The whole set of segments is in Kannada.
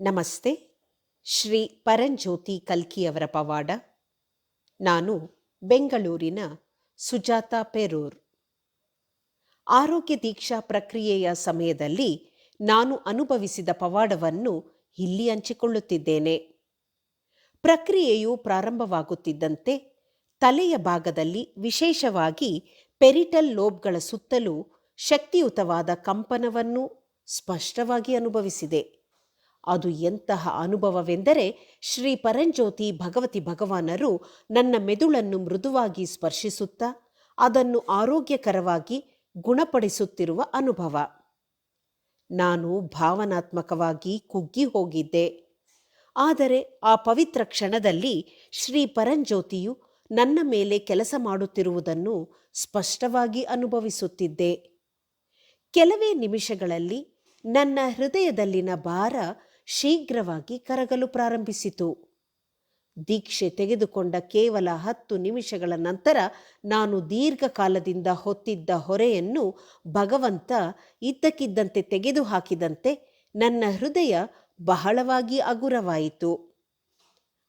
ನಮಸ್ತೆ, ಶ್ರೀ ಪರಂಜ್ಯೋತಿ ಕಲ್ಕಿಯವರ ಪವಾಡ. ನಾನು ಬೆಂಗಳೂರಿನ ಸುಜಾತ ಪೆರೂರ್. ಆರೋಗ್ಯ ದೀಕ್ಷಾ ಪ್ರಕ್ರಿಯೆಯ ಸಮಯದಲ್ಲಿ ನಾನು ಅನುಭವಿಸಿದ ಪವಾಡವನ್ನು ಇಲ್ಲಿ ಹಂಚಿಕೊಳ್ಳುತ್ತಿದ್ದೇನೆ. ಪ್ರಕ್ರಿಯೆಯು ಪ್ರಾರಂಭವಾಗುತ್ತಿದ್ದಂತೆ ತಲೆಯ ಭಾಗದಲ್ಲಿ ವಿಶೇಷವಾಗಿ ಪೆರಿಟಲ್ ಲೋಬ್ಗಳ ಸುತ್ತಲೂ ಶಕ್ತಿಯುತವಾದ ಕಂಪನವನ್ನು ಸ್ಪಷ್ಟವಾಗಿ ಅನುಭವಿಸಿದೆ. ಅದು ಎಂತಹ ಅನುಭವವೆಂದರೆ ಶ್ರೀ ಪರಂಜ್ಯೋತಿ ಭಗವತಿ ಭಗವಾನರು ನನ್ನ ಮೆದುಳನ್ನು ಮೃದುವಾಗಿ ಸ್ಪರ್ಶಿಸುತ್ತಾ ಅದನ್ನು ಆರೋಗ್ಯಕರವಾಗಿ ಗುಣಪಡಿಸುತ್ತಿರುವ ಅನುಭವ. ನಾನು ಭಾವನಾತ್ಮಕವಾಗಿ ಕುಗ್ಗಿ ಹೋಗಿದ್ದೆ. ಆದರೆ ಆ ಪವಿತ್ರ ಕ್ಷಣದಲ್ಲಿ ಶ್ರೀ ಪರಂಜ್ಯೋತಿಯು ನನ್ನ ಮೇಲೆ ಕೆಲಸ ಮಾಡುತ್ತಿರುವುದನ್ನು ಸ್ಪಷ್ಟವಾಗಿ ಅನುಭವಿಸುತ್ತಿದ್ದೆ. ಕೆಲವೇ ನಿಮಿಷಗಳಲ್ಲಿ ನನ್ನ ಹೃದಯದಲ್ಲಿನ ಭಾರ ಶೀಘ್ರವಾಗಿ ಕರಗಲು ಪ್ರಾರಂಭಿಸಿತು. ದೀಕ್ಷೆ ತೆಗೆದುಕೊಂಡ ಕೇವಲ ಹತ್ತು ನಿಮಿಷಗಳ ನಂತರ ನಾನು ದೀರ್ಘಕಾಲದಿಂದ ಹೊತ್ತಿದ್ದ ಹೊರೆಯನ್ನು ಭಗವಂತ ಇದ್ದಕ್ಕಿದ್ದಂತೆ ತೆಗೆದುಹಾಕಿದಂತೆ ನನ್ನ ಹೃದಯ ಬಹಳವಾಗಿ ಅಗುರವಾಯಿತು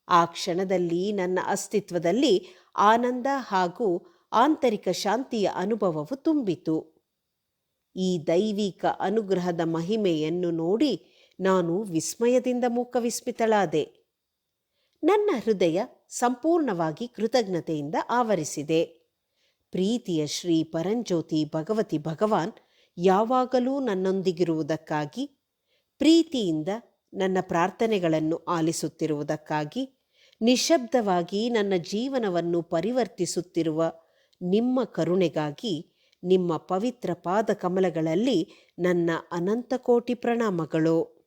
ಆ ಕ್ಷಣದಲ್ಲಿ ನನ್ನ ಅಸ್ತಿತ್ವದಲ್ಲಿ ಆನಂದ ಹಾಗೂ ಆಂತರಿಕ ಶಾಂತಿಯ ಅನುಭವವು ತುಂಬಿತು. ಈ ದೈವಿಕ ಅನುಗ್ರಹದ ಮಹಿಮೆಯನ್ನು ನೋಡಿ ನಾನು ವಿಸ್ಮಯದಿಂದ ಮೂಕವಿಸ್ಮಿತಳಾದೆ. ನನ್ನ ಹೃದಯ ಸಂಪೂರ್ಣವಾಗಿ ಕೃತಜ್ಞತೆಯಿಂದ ಆವರಿಸಿದೆ. ಪ್ರೀತಿಯ ಶ್ರೀ ಪರಂಜ್ಯೋತಿ ಭಗವತಿ ಭಗವಾನ್ ಯಾವಾಗಲೂ ನನ್ನೊಂದಿಗಿರುವುದಕ್ಕಾಗಿ, ಪ್ರೀತಿಯಿಂದ ನನ್ನ ಪ್ರಾರ್ಥನೆಗಳನ್ನು ಆಲಿಸುತ್ತಿರುವುದಕ್ಕಾಗಿ ನಿಶಬ್ದವಾಗಿ ನನ್ನ ಜೀವನವನ್ನು ಪರಿವರ್ತಿಸುತ್ತಿರುವ ನಿಮ್ಮ ಕರುಣೆಗಾಗಿ ನಿಮ್ಮ ಪವಿತ್ರ ಪಾದ ಕಮಲಗಳಲ್ಲಿ ನನ್ನ ಅನಂತ ಕೋಟಿ ಪ್ರಣಾಮಗಳು.